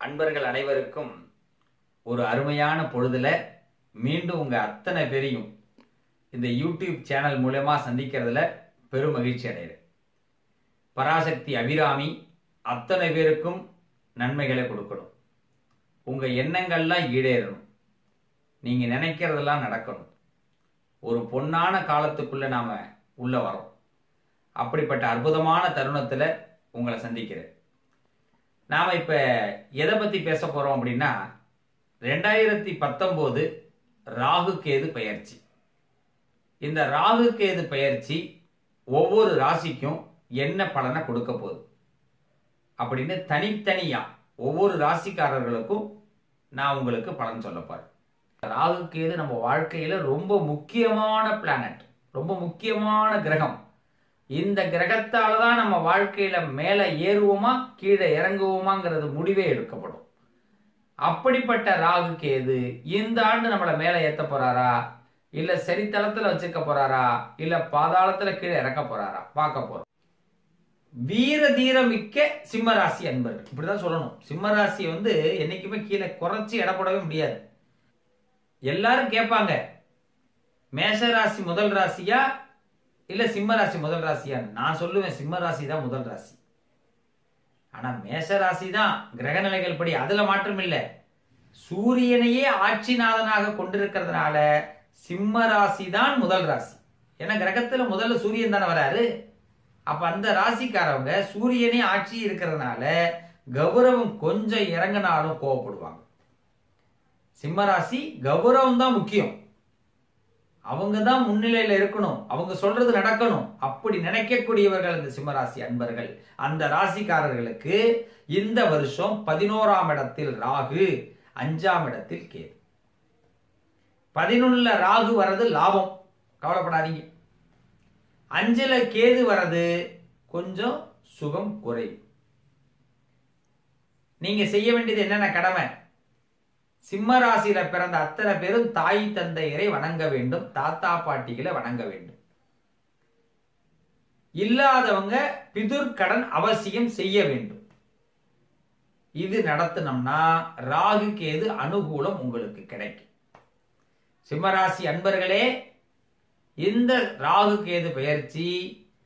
அன்பர்கள் அனைவருக்கும் ஒரு அருமையான பொழுதுல மீண்டும் உங்க அத்தனை பேரையும் இந்த யூடியூப் சேனல் மூலயமா சந்திக்கிறதுல பெரும் மகிழ்ச்சி அடைகிறேன். பராசக்தி அபிராமி அத்தனை பேருக்கும் நன்மைகளை கொடுக்கணும். உங்க எண்ணங்கள்லாம் ஈடேறணும். நீங்க நினைக்கிறதெல்லாம் நடக்கணும். ஒரு பொன்னான காலத்துக்குள்ள நாம உள்ள வரோம். அப்படிப்பட்ட அற்புதமான தருணத்துல உங்களை சந்திக்கிறேன். நாம இப்ப எதை பத்தி பேச போறோம் அப்படின்னா ரெண்டாயிரத்தி பத்தொன்பது ராகு கேது பயிற்சி. இந்த ராகு கேது பயிற்சி ஒவ்வொரு ராசிக்கும் என்ன பலனை கொடுக்க போகுது? அப்படின்னு தனித்தனியா ஒவ்வொரு ராசிக்காரர்களுக்கும் நான் உங்களுக்கு பலன் சொல்ல போறேன். ராகு கேது நம்ம வாழ்க்கையில ரொம்ப முக்கியமான பிளானட் ரொம்ப முக்கியமான கிரகம். இந்த கிரகத்தால தான் நம்ம வாழ்க்கையில மேல ஏறுவோமா கீழே இறங்குவோமாங்கிறது முடிவே எடுக்கப்படும். அப்படிப்பட்ட ராகு கேது இந்த ஆண்டு நம்மளை மேல ஏத்த போறாரா? இல்ல சரித்தளத்துல வச்சுக்க போறாரா? இல்ல பாதாளத்துல கீழே இறக்க போறாரா? பார்க்க போறோம். வீர தீரமிக்க சிம்மராசி அன்பர்கள். இப்படிதான் சொல்லணும். சிம்மராசி வந்து என்னைக்குமே கீழே குறைச்சி இடப்படவே முடியாது. எல்லாரும் கேட்பாங்க மேஷராசி முதல் ராசியா இல்ல சிம்ம ராசி முதல் ராசியா? நான் சொல்லுவேன் சிம்ம ராசி தான் முதல் ராசி. ஆனா மேஷ ராசி தான் கிரக நிலைகள் படி அதுல மாற்றம் இல்லை. சூரியனையே ஆட்சிநாதனாக கொண்டிருக்கிறதுனால சிம்ம ராசி தான் முதல் ராசி. ஏன்னா கிரகத்துல முதல்ல சூரியன் தானே வராரு. அப்ப அந்த ராசிக்காரவங்க சூரியனே ஆட்சி இருக்கிறதுனால கௌரவம் கொஞ்சம் இறங்கினாலும் கோவப்படுவாங்க. சிம்ம ராசி கௌரவம் தான் முக்கியம். அவங்க தான் முன்னிலையில இருக்கணும். அவங்க சொல்றது நடக்கணும். அப்படி நினைக்கக்கூடியவர்கள் அந்த சிம்மராசி அன்பர்கள். அந்த ராசிக்காரர்களுக்கு இந்த வருஷம் பதினோராம் இடத்தில் ராகு அஞ்சாம் இடத்தில் கேது. பதினொன்னுல ராகு வர்றது லாபம். கவலைப்படாதீங்க. அஞ்சுல கேது வர்றது கொஞ்சம் சுகம் குறையும். நீங்க செய்ய வேண்டியது என்னென்ன கடமை? சிம்ம ராசியில பிறந்த அத்தனை பேரும் தாய் தந்தையரை வணங்க வேண்டும். தாத்தா பாட்டிகளை வணங்க வேண்டும். இல்லாதவங்க பிதுர்கடன் அவசியம் செய்ய வேண்டும். இது நடத்தினோம்னா ராகு கேது அனுகூலம் உங்களுக்கு கிடைக்கும். சிம்மராசி அன்பர்களே இந்த ராகு கேது பயிற்சி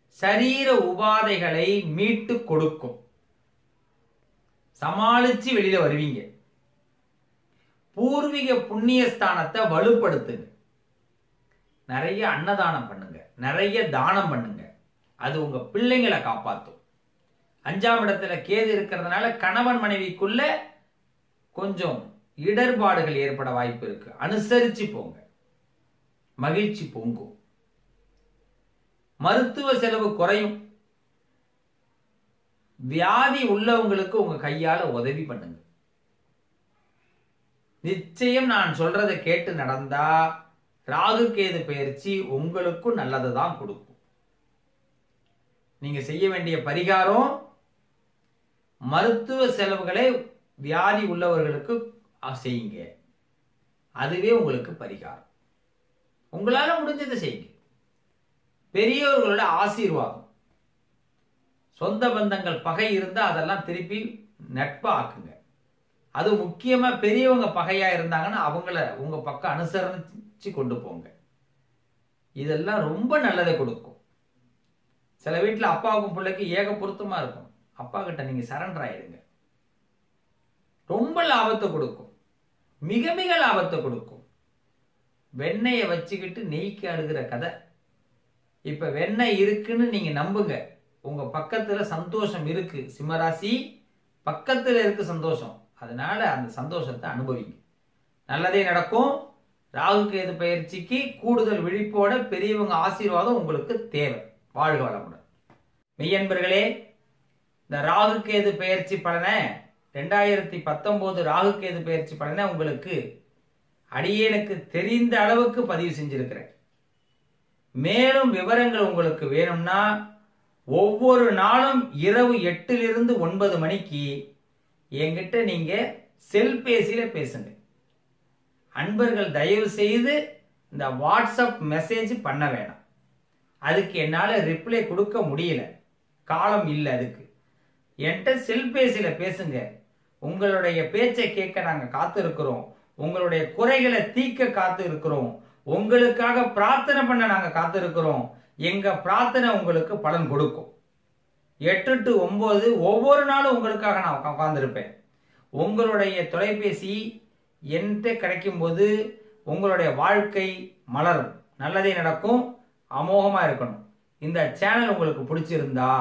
சரீர உபாதைகளை மீட்டு கொடுக்கும். சமாளிச்சு வெளியில வருவீங்க. பூர்வீக புண்ணிய ஸ்தானத்தை வலுப்படுத்துங்க நிறைய அன்னதானம் பண்ணுங்க. நிறைய தானம் பண்ணுங்க. அது உங்க பிள்ளைங்களை காப்பாற்றும் அஞ்சாம் இடத்துல கேது இருக்கிறதுனால கணவன் மனைவிக்குள்ள கொஞ்சம் இடர்பாடுகள் ஏற்பட வாய்ப்பு இருக்கு. அனுசரிச்சு போங்க. மகிழ்ச்சி பொங்கும். மருத்துவ செலவு குறையும். வியாதி உள்ளவங்களுக்கு உங்க கையால உதவி பண்ணுங்க. நிச்சயம் நான் சொல்றதை கேட்டு நடந்தா ராகு கேது பயிற்சி உங்களுக்கும் நல்லதை தான் கொடுக்கும். நீங்க செய்ய வேண்டிய பரிகாரம் மருத்துவ செலவுகளை வியாதி உள்ளவர்களுக்கு செய்யுங்க. அதுவே உங்களுக்கு பரிகாரம். உங்களால முடிஞ்சதை செய்யுங்க. பெரியவர்களோட ஆசீர்வாதம். சொந்த பந்தங்கள் பகை இருந்தால் அதெல்லாம் திருப்பி நட்பாக்குங்க. அது முக்கியமா பெரியவங்க பகையா இருந்தாங்கன்னா அவங்கள உங்க பக்கம் அனுசரிச்சு கொண்டு போங்க. இதெல்லாம் ரொம்ப நல்லதை கொடுக்கும். சில வீட்டில் அப்பாவுக்கும் பிள்ளைக்கு ஏக பொருத்தமா இருக்கும். அப்பா கிட்ட நீங்க சரண்டர் ஆயிடுங்க. ரொம்ப லாபத்தை கொடுக்கும். மிக மிக லாபத்தை கொடுக்கும். வெண்ணெயை வச்சுக்கிட்டு நெய்க்கு அழுகிற கதை. இப்ப வெண்ணெய் இருக்குன்னு நீங்க நம்புங்க. உங்க பக்கத்துல சந்தோஷம் இருக்கு. சிம்மராசி பக்கத்துல இருக்கு சந்தோஷம். அதனால அந்த சந்தோஷத்தை அனுபவிங்க. நல்லதே நடக்கும். ராகு கேது பயிற்சிக்கு கூடுதல் விழிப்போட பெரியவங்க ஆசீர்வாதம் உங்களுக்கு தேவை. வாழ்க வளமுடன். மெய்யன்பர்களே இந்த ராகு கேது பயிற்சி பலனை ரெண்டாயிரத்தி பத்தொன்பது ராகு கேது பயிற்சி பலனை உங்களுக்கு அடியேனுக்கு தெரிந்த அளவுக்கு பதிவு செஞ்சிருக்கிறேன். மேலும் விவரங்கள் உங்களுக்கு வேணும்னா ஒவ்வொரு நாளும் இரவு எட்டிலிருந்து ஒன்பது மணிக்கு என்கிட்ட நீங்க செல்பேசியில பேசுங்க. அன்பர்கள் தயவு செய்து இந்த வாட்ஸ்அப் மெசேஜ் பண்ண வேணாம். அதுக்கு என்னால் ரிப்ளை கொடுக்க முடியல. காலம் இல்லை அதுக்கு. என்கிட்ட செல்பேசியில் பேசுங்க. உங்களுடைய பேச்சை கேட்க நாங்கள் காத்திருக்கிறோம். உங்களுடைய குறைகளை தீக்க காத்து இருக்கிறோம் உங்களுக்காக பிரார்த்தனை பண்ண நாங்கள் காத்திருக்கிறோம். எங்கள் எங்க பிரார்த்தனை உங்களுக்கு பலன் கொடுக்கும். எட்டு டு ஒம்பது ஒவ்வொரு நாளும் உங்களுக்காக நான் உட்காந்துருப்பேன் உங்களுடைய தொலைபேசி என்கிட்ட கிடைக்கும் போது உங்களுடைய வாழ்க்கை மலரும். நல்லதே நடக்கும் அமோகமாக இருக்கணும். இந்த சேனல் உங்களுக்கு பிடிச்சிருந்தா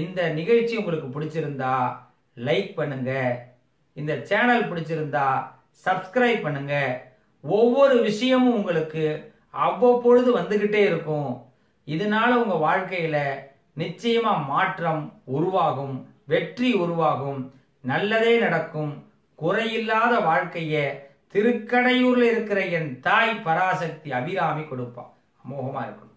இந்த நிகழ்ச்சி உங்களுக்கு பிடிச்சிருந்தா லைக் பண்ணுங்க. இந்த சேனல் பிடிச்சிருந்தா சப்ஸ்கிரைப் பண்ணுங்க. ஒவ்வொரு விஷயமும் உங்களுக்கு அவ்வப்பொழுது வந்துக்கிட்டே இருக்கும். இதனால உங்கள் வாழ்க்கையில் நிச்சயமா மாற்றம் உருவாகும் வெற்றி உருவாகும் நல்லதே நடக்கும். குறையில்லாத வாழ்க்கைய திருக்கடையூர்ல இருக்கிற என் தாய் பராசக்தி அபிராமி கொடுப்பா. அமோகமா இருக்கணும்.